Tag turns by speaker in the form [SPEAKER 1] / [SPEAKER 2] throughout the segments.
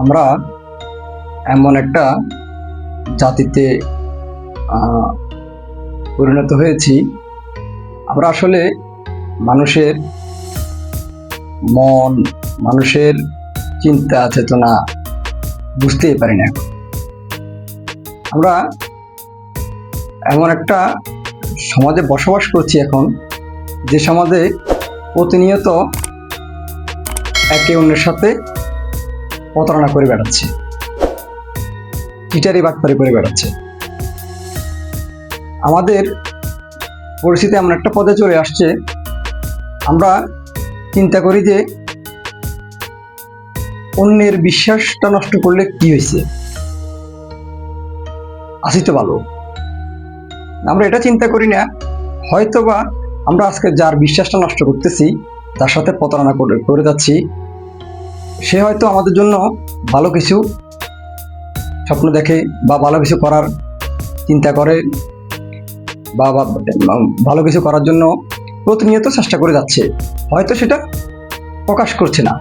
[SPEAKER 1] আমরা এমন একটা জাতিতে পরিণত হয়েছি। আমরা আসলে মানুষের মন, মানুষের চিন্তা, চেতনা বুঝতেই পারি না। আমরা এমন একটা সমাজে বসবাস করছি এখন, যে সমাজে প্রতিনিয়ত একে অন্যের সাথে প্রতারণা করে বেড়াচ্ছে। চিটারি বাটপারি করে বেড়াচ্ছে। আমাদের পরিস্থিতি এমন একটা পদে চলে আসছে, আমরা চিন্তা করি যে অন্যের বিশ্বাসটা নষ্ট করলে কি হয়েছে? আসি তো ভালো। আমরা এটা চিন্তা করি না, হয়তোবা আমরা আজকে যার বিশ্বাসটা নষ্ট করতেছি, তার সাথে প্রতারণা করে করে যাচ্ছি সে হয়তো আমাদের জন্য ভালো কিছু স্বপ্ন দেখে বা ভালো কিছু করার চিন্তা করে বা ভালো কিছু করার জন্য প্রতিনিয়ত চেষ্টা করে যাচ্ছে। হয়তো সেটা প্রকাশ করছে না।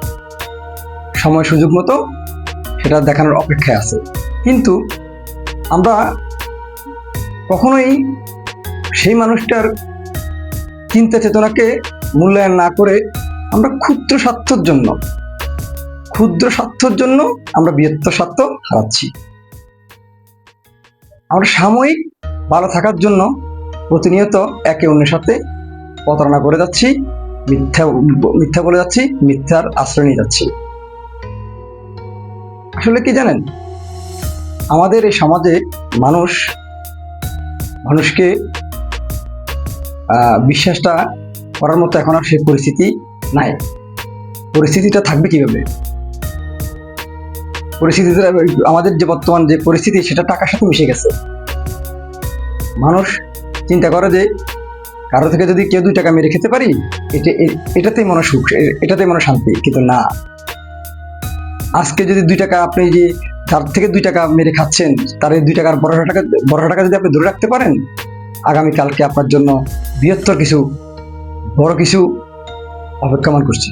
[SPEAKER 1] সময় সুযোগ মতো সেটা দেখানোর অপেক্ষায় আছে। কিন্তু আমরা কখনোই সেই মানুষটার চিন্তা চেতনাকে মূল্যায়ন না করে আমরা ক্ষুদ্র স্বার্থর জন্য ক্ষুদ্র স্বার্থর জন্য আমরা বৃহত্তর স্বার্থ হারাচ্ছি। আমরা সাময়িক ভালো থাকার জন্য প্রতিনিয়ত একে অন্যের সাথে প্রতারণা করে যাচ্ছি, মিথ্যা মিথ্যা বলে যাচ্ছি, মিথ্যার আশ্রয় নিয়ে যাচ্ছি। আসলে কি জানেন? আমাদের এই সমাজে মানুষ, মানুষকে বিশ্বাসটা করার মতো এখন আর সেই পরিস্থিতি নাই। পরিস্থিতিটা থাকবে কীভাবে? পরিস্থিতিটা আমাদের যে বর্তমান যে পরিস্থিতি, সেটা টাকার সাথে মিশে গেছে। মানুষ চিন্তা করে যে কারও থেকে যদি কেউ দুই টাকা মেরে খেতে পারি এটা এটাতেই মনে সুখ এটাতেই মনে শান্তি, কিন্তু না। আজকে যদি দুই টাকা আপনি যে তার থেকে দুই টাকা মেরে খাচ্ছেন, তার এই দুই টাকার বড় টাকা বড় টাকা যদি আপনি ধরে রাখতে পারেন আগামীকালকে আপনার জন্য বৃহত্তর কিছু, বড় কিছু অপেক্ষমান করছে।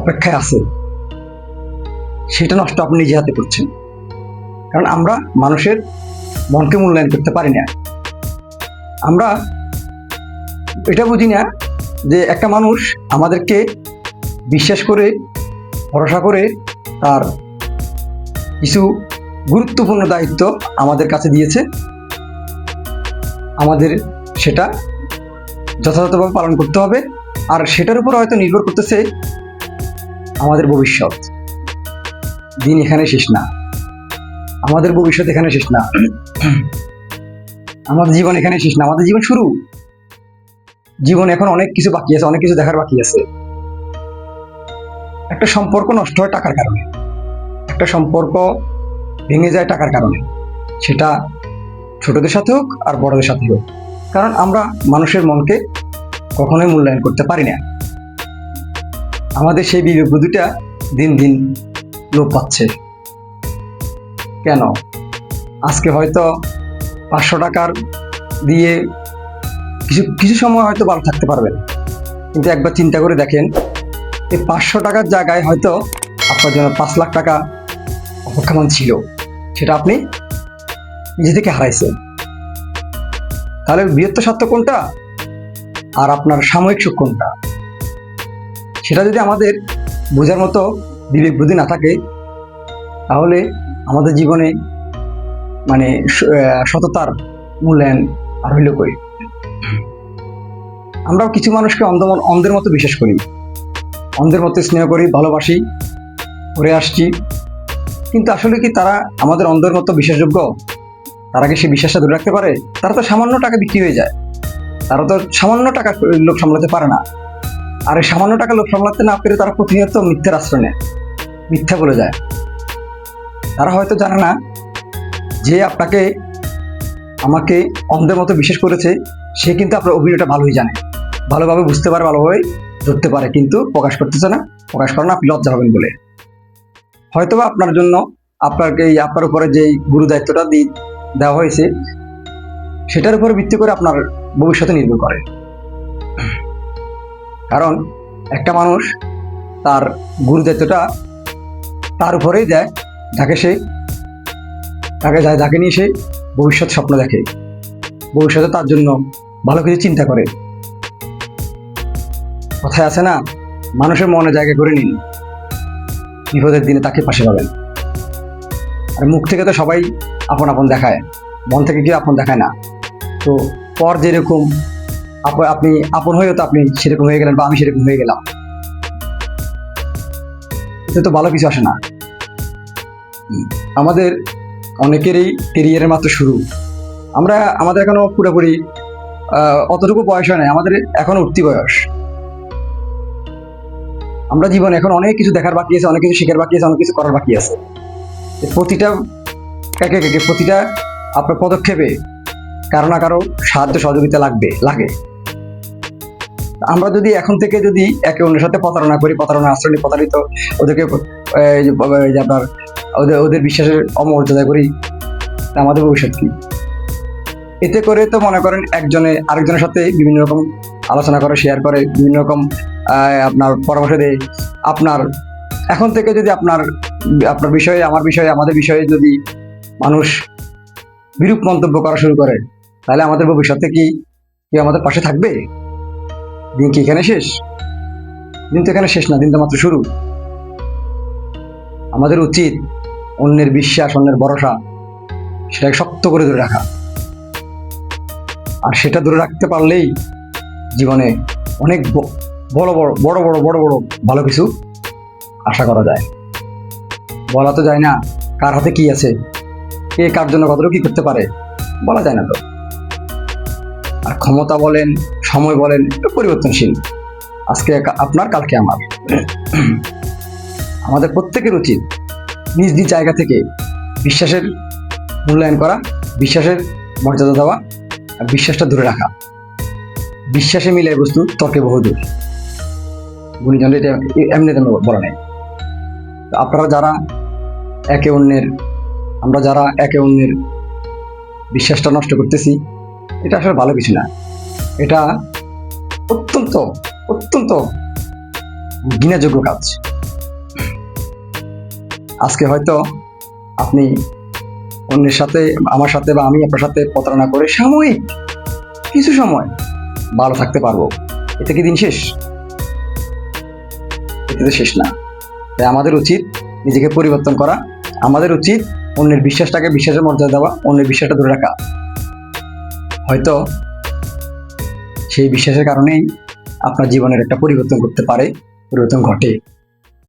[SPEAKER 1] অপেক্ষায় আছে। সেটা নষ্ট আপনি নিজে হাতে করছেন। কারণ আমরা মানুষের মনকে মূল্যায়ন করতে পারি না। আমরা এটা বুঝি না যে একটা মানুষ আমাদেরকে বিশ্বাস করে, ভরসা করে তার কিছু গুরুত্বপূর্ণ দায়িত্ব আমাদের কাছে দিয়েছে। আমাদের সেটা যথাযথভাবে পালন করতে হবে। আর সেটার উপর হয়তো নির্ভর করতেছে আমাদের ভবিষ্যৎ। দিন এখানে শেষ না। আমাদের ভবিষ্যৎ এখানে শেষ না। আমাদের জীবন এখানে শেষ না। আমাদের জীবন শুরু। জীবন এখন অনেক কিছু বাকি আছে, অনেক কিছু দেখার বাকি আছে। একটা সম্পর্ক নষ্ট হয় টাকার কারণে। একটা সম্পর্ক ভেঙে যায় টাকার কারণে। সেটা ছোটদের সাথে হোক আর বড়দের সাথে হোক। কারণ আমরা মানুষের মনকে কখনোই মূল্যায়ন করতে পারি না। আমাদের সেই বিবেক বুদ্ধিটা দিন দিন লোপ পাচ্ছে। কেন? আজকে হয়তো পাঁচশো টাকার দিয়ে কিছু কিছু সময় হয়তো ভালো থাকতে পারবেন। কিন্তু একবার চিন্তা করে দেখেন, এই পাঁচশো টাকার জায়গায় হয়তো আপনার জন্য পাঁচ লাখ টাকা অপেক্ষমান ছিল। সেটা আপনি নিজে থেকে হারাইছেন। তাহলে বৃহত্তর স্বার্থ কোনটা? আর আপনার সাময়িক সুখ কোনটা? সেটা যদি আমাদের বোঝার মতো বিবেক বুদ্ধি না থাকে, তাহলে আমাদের জীবনে মানে সততার মূল্যায়ন আর হইল কই? আমরাও কিছু মানুষকে অন্ধ অন্ধের মতো বিশ্বাস করি। অন্ধের মতো স্নেহ করি, ভালোবাসি, করে আসছি। কিন্তু আসলে কি তারা আমাদের অন্ধের মতো বিশ্বাসযোগ্য? তারা কি সে বিশ্বাসটা ধরে রাখতে পারে? তারা তো সামান্য টাকা বিক্রি হয়ে যায়। তারা তো সামান্য টাকা লোক সামলাতে পারে না। আর সামান্য টাকা লোক সামলাতে না পেরে তারা প্রতিনিয়ত মিথ্যার আশ্রয় নেয়। মিথ্যা বলে যায়। তারা হয়তো জানে না যে আপনাকে, আমাকে অন্ধের মতো বিশ্বাস করেছে, সে কিন্তু আপনার অভিনয়টা ভালোই জানে। ভালোভাবে বুঝতে পারে, ভালোভাবে ধরতে পারে, কিন্তু প্রকাশ করতেছে না। প্রকাশ করে না আপনি লজ্জা হবেন বলে। হয়তোবা আপনার জন্য আপনাকে এই আপনার উপরে যেই গুরু দায়িত্বটা দিয়ে দেওয়া হয়েছে, সেটার উপরে ভিত্তি করে আপনার ভবিষ্যতে নির্ভর করে। কারণ একটা মানুষ তার গুরু দায়িত্বটা তার উপরেই দেয়, যাকে সে, তাকে যায়, যাকে নিয়ে সে ভবিষ্যৎ স্বপ্ন দেখে, ভবিষ্যতে তার জন্য ভালো কিছু চিন্তা করে। কথায় আছে না, মানুষের মনে জায়গা করে নিন, বিপদের দিনে তাকে পাশে পাবেন। আর মুখ থেকে তো সবাই আপন আপন দেখায়, মন থেকে কেউ আপন দেখায় না। তো পর যেরকম আপনি, আপন হয়েও তো আপনি সেরকম হয়ে গেলেন বা আমি সেরকম হয়ে গেলাম। এতে তো ভালো কিছু আসে না। আমাদের অনেকেরই কেরিয়ারের মাত্র শুরু। আমরা, আমাদের এখনও পুরোপুরি অতটুকু বয়স হয় নাই, আমাদের এখনও উঠতি বয়স। আমরা জীবনে এখন অনেক কিছু দেখার বাকি আছে, অনেক কিছু শেখার বাকি আছে, অনেক কিছু করার বাকি আছে। প্রতিটা কাকে কাকে প্রতিটা আপনার পদক্ষেপে কারও না কারও সাহায্য সহযোগিতা লাগবে, লাগে। আমরা যদি এখন থেকে যদি একে অন্যের সাথে প্রতারণা করি প্রতারণা আশ্রয় নিই, প্রতারিত ওদেরকে আপনার ওদের ওদের বিশ্বাসের অমর্যাদা করি আমাদের ভবিষ্যৎ কি? এতে করে তো মনে করেন একজনে আরেকজনের সাথে বিভিন্ন রকম আলোচনা করে শেয়ার করে বিভিন্ন রকম আপনার পরামর্শ দেয়। আপনার এখন থেকে যদি আপনার আপনার বিষয়ে আমার বিষয়ে আমাদের বিষয়ে যদি মানুষ বিরূপ মন্তব্য করা শুরু করে তাহলে আমাদের ভবিষ্যতে কি কেউ আমাদের পাশে থাকবে? দিন কি এখানে শেষ? দিন তো এখানে শেষ না, দিন তো মাত্র শুরু। আমাদের উচিত অন্যের বিশ্বাস, অন্যের ভরসা সেটাকে শক্ত করে ধরে রাখা। আর সেটা ধরে রাখতে পারলেই জীবনে অনেক বড় বড় বড় বড় বড় বড় ভালো কিছু আশা করা যায়। বলা তো যায় না কার হাতে কি আছে, কে কার জন্য কতটুকু কি করতে পারে, বলা যায় না তো। আর ক্ষমতা বলেন সময় বলেন পরিবর্তনশীল। আজকে আপনার, কালকে আমার। আমাদের প্রত্যেকের উচিত নিজ নিজ জায়গা থেকে বিশ্বাসের মূল্যায়ন করা, বিশ্বাসের মর্যাদা দেওয়া আর বিশ্বাসটা ধরে রাখা। বিশ্বাসে মিলে বস্তু, তর্কে বহুদূর গুণীজন এটা এমনি তেমনি বলা নেই। আপনারা যারা একে অন্যের, আমরা যারা একে অন্যের বিশ্বাসটা নষ্ট করতেছি, এটা আসলে ভালো কিছু না। এটা অত্যন্ত অত্যন্ত ঘৃণাযোগ্য কাজ। আজকে হয়তো আপনি অন্যের সাথে, আমার সাথে বা আমি আপনার সাথে প্রতারণা করে সাময়িক কিছু সময় ভালো থাকতে পারব। এতে কি দিন শেষ? এতে শেষ না। তাই আমাদের উচিত নিজেকে পরিবর্তন করা। আমাদের উচিত অন্যের বিশ্বাসটাকে, বিশ্বাসের মর্যাদা দেওয়া, অন্যের বিশ্বাসটা ধরে রাখা। হয়তো সেই বিশ্বাসের কারণেই আপনার জীবনের একটা পরিবর্তন করতে পারে পরিবর্তন ঘটে।